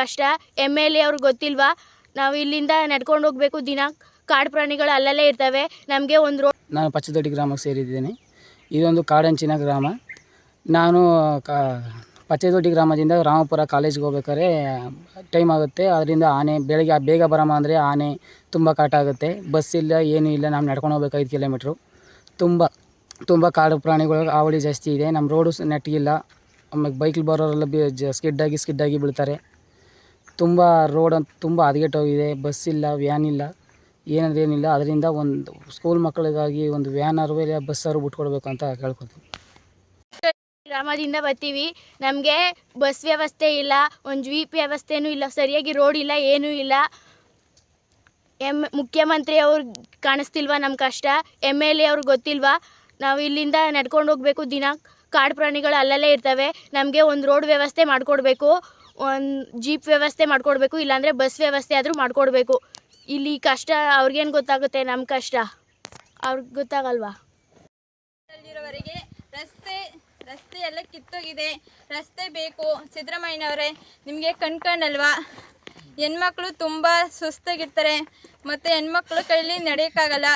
ಕಷ್ಟ. M L A ಅವ್ರಿಗೆ ಗೊತ್ತಿಲ್ವಾ? ನಾವು ಇಲ್ಲಿಂದ ನಡ್ಕೊಂಡು ಹೋಗಬೇಕು ದಿನ. ಕಾಡು ಪ್ರಾಣಿಗಳು ಅಲ್ಲಲ್ಲೇ ಇರ್ತವೆ. ನಮಗೆ ಒಂದು ರೋ ನಾನು ಪಚ್ಚದೊಡ್ಡಿ ಗ್ರಾಮಕ್ಕೆ ಸೇರಿದ್ದೇನೆ. ಇದೊಂದು ಕಾಡಂಚಿನ ಗ್ರಾಮ. ನಾನು ಕ ಪಚ್ಚದೊಡ್ಡಿ ಗ್ರಾಮದಿಂದ ರಾಮಪುರ ಕಾಲೇಜ್ಗೆ ಹೋಗ್ಬೇಕಾದ್ರೆ ಟೈಮ್ ಆಗುತ್ತೆ. ಅದರಿಂದ ಆನೆ ಬೆಳಗ್ಗೆ ಬೇಗ ಬರಮ್ಮ ಅಂದರೆ ಆನೆ ತುಂಬ ಕಾಟ ಆಗುತ್ತೆ. ಬಸ್ ಇಲ್ಲ, ಏನೂ ಇಲ್ಲ. ನಾವು ನಡ್ಕೊಂಡು ಹೋಗ್ಬೇಕು ಐದು ಕಿಲೋಮೀಟ್ರು. ತುಂಬ ತುಂಬ ಕಾಡು ಪ್ರಾಣಿಗಳು ಆವಳಿ ಜಾಸ್ತಿ ಇದೆ. ನಮ್ಮ ರೋಡು ನೆಟ್ಟಿಗಿಲ್ಲ. ಆಮೇಲೆ ಬೈಕಲ್ಲಿ ಬರೋರೆಲ್ಲ ಬಿ ಸ್ಕಿಡ್ಡಾಗಿ ಸ್ಕಿಡ್ಡಾಗಿ ಬೀಳ್ತಾರೆ. ತುಂಬ ರೋಡ್ ಅಂತ ತುಂಬ ಹದಗೆಟ್ಟೋಗಿದೆ ಬಸ್ ಇಲ್ಲ ವ್ಯಾನ್ ಇಲ್ಲ, ಏನಂದ್ರೆ ಏನಿಲ್ಲ. ಅದರಿಂದ ಒಂದು ಸ್ಕೂಲ್ ಮಕ್ಕಳಿಗಾಗಿ ಒಂದು ವ್ಯಾನ್ ಆರು ಇಲ್ಲ ಬಸ್ ಆರು ಬಿಟ್ಕೊಡ್ಬೇಕು ಅಂತ ಕೇಳ್ಕೊತೀನಿ ಗ್ರಾಮದಿಂದ ಬರ್ತೀವಿ. ನಮಗೆ ಬಸ್ ವ್ಯವಸ್ಥೆ ಇಲ್ಲ, ಒಂದು ಜೀಪ್ ವ್ಯವಸ್ಥೆನೂ ಇಲ್ಲ, ಸರಿಯಾಗಿ ರೋಡ್ ಇಲ್ಲ, ಏನೂ ಇಲ್ಲ. ಎಂ ಮುಖ್ಯಮಂತ್ರಿ ಅವ್ರು ಕಾಣಿಸ್ತಿಲ್ವಾ ನಮ್ಮ ಕಷ್ಟ? ಎಂ ಎಲ್ ಎ ಅವ್ರಿಗೆ ಗೊತ್ತಿಲ್ವಾ? ನಾವು ಇಲ್ಲಿಂದ ನಡ್ಕೊಂಡು ಹೋಗಬೇಕು ದಿನ. ಕಾಡು ಪ್ರಾಣಿಗಳು ಅಲ್ಲಲ್ಲೇ ಇರ್ತವೆ. ನಮಗೆ ಒಂದು ರೋಡ್ ವ್ಯವಸ್ಥೆ ಮಾಡಿಕೊಡ್ಬೇಕು. ಒಂದು ಜೀಪ್ ವ್ಯವಸ್ಥೆ ಮಾಡಿಕೊಡ್ಬೇಕು, ಇಲ್ಲಾಂದರೆ ಬಸ್ ವ್ಯವಸ್ಥೆ ಆದರೂ ಮಾಡಿಕೊಡ್ಬೇಕು. ಇಲ್ಲಿ ಕಷ್ಟ, ಅವ್ರಿಗೇನು ಗೊತ್ತಾಗುತ್ತೆ? ನಮ್ಮ ಕಷ್ಟ. ಅವ್ರಿಗೆ ಗೊತ್ತಾಗಲ್ವಾ? ರಸ್ತೆ ರಸ್ತೆ ಎಲ್ಲ ಕಿತ್ತೋಗಿದೆ. ರಸ್ತೆ ಬೇಕು. ಸಿದ್ದರಾಮಯ್ಯನವರೇ, ನಿಮಗೆ ಕಣ್ಕಂಡಲ್ವಾ ಹೆಣ್ಮಕ್ಳು ತುಂಬ ಸುಸ್ತಾಗಿರ್ತಾರೆ. ಮತ್ತು ಹೆಣ್ಮಕ್ಳು ಕೈಲಿ ನಡೆಯೋಕ್ಕಾಗಲ್ಲ.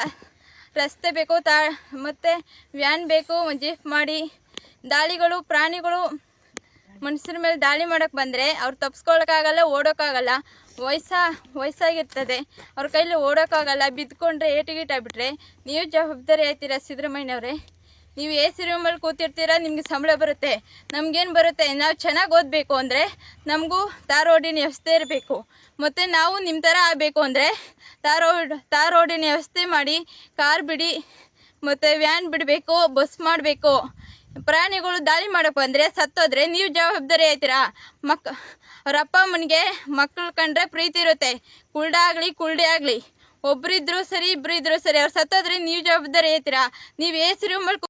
ರಸ್ತೆ ಬೇಕು, ತಾ, ಮತ್ತು ವ್ಯಾನ್ ಬೇಕು ಜೀಪ್ ಮಾಡಿ. ದಾಳಿಗಳು, ಪ್ರಾಣಿಗಳು ಮನುಷ್ಯರ ಮೇಲೆ ದಾಳಿ ಮಾಡೋಕೆ ಬಂದರೆ ಅವ್ರು ತಪ್ಸ್ಕೊಳಕ್ಕಾಗಲ್ಲ, ಓಡೋಕ್ಕಾಗಲ್ಲ. ವಯಸ್ಸ, ವಯಸ್ಸಾಗಿರ್ತದೆ. ಅವ್ರ ಕೈಲಿ ಓಡೋಕ್ಕಾಗಲ್ಲ ಬಿದ್ದುಕೊಂಡ್ರೆ ಏಟಿಗಿಟ್ಟಾಗ್ಬಿಟ್ರೆ ನೀವು ಜವಾಬ್ದಾರಿ ಆಯ್ತೀರಾ ಸಿದ್ದರಾಮಯ್ಯನವ್ರೆ? ನೀವು ಎ ಸಿ ರೂಮಲ್ಲಿ ಕೂತಿರ್ತೀರ, ನಿಮಗೆ ಸಂಬಳ ಬರುತ್ತೆ. ನಮಗೇನು ಬರುತ್ತೆ? ನಾವು ಚೆನ್ನಾಗಿ ಓದಬೇಕು ಅಂದರೆ ನಮಗೂ ತಾರೋಡಿನ ರೋಡಿನ ವ್ಯವಸ್ಥೆ ಇರಬೇಕು. ಮತ್ತು ನಾವು ನಿಮ್ಮ ಥರ ಆಗಬೇಕು ಅಂದರೆ ತಾರೋ ತಾರೋಡಿನ ತಾರ್ ರೋಡಿನ ವ್ಯವಸ್ಥೆ ಮಾಡಿ ಕಾರ್ ಬಿಡಿ, ಮತ್ತು ವ್ಯಾನ್ ಬಿಡಬೇಕು, ಬಸ್ ಮಾಡಬೇಕು. ಪ್ರಾಣಿಗಳು ದಾಳಿ ಮಾಡಕ್ ಬಂದರೆ ಸತ್ತೋದ್ರೆ ನೀವು ಜವಾಬ್ದಾರಿ ಆಯ್ತೀರಾ? ಮಕ್ ಅವ್ರ ಅಪ್ಪ ಅಮ್ಮನಿಗೆ ಮಕ್ಳು ಕಂಡ್ರೆ ಪ್ರೀತಿ ಇರುತ್ತೆ. ಕುಲ್ಡ ಆಗಲಿ ಕುಲ್ಡೆ ಆಗಲಿ. ಒಬ್ರಿದ್ರು ಸರಿ ಇಬ್ರು ಇದ್ರು ಸರಿ, ಅವ್ರು ಸತ್ತೋದ್ರೆ ನೀವು ಜವಾಬ್ದಾರಿ ಆಯ್ತೀರಾ? ನೀವು ಹೆಸರು ರೂಮಲ್ಲಿ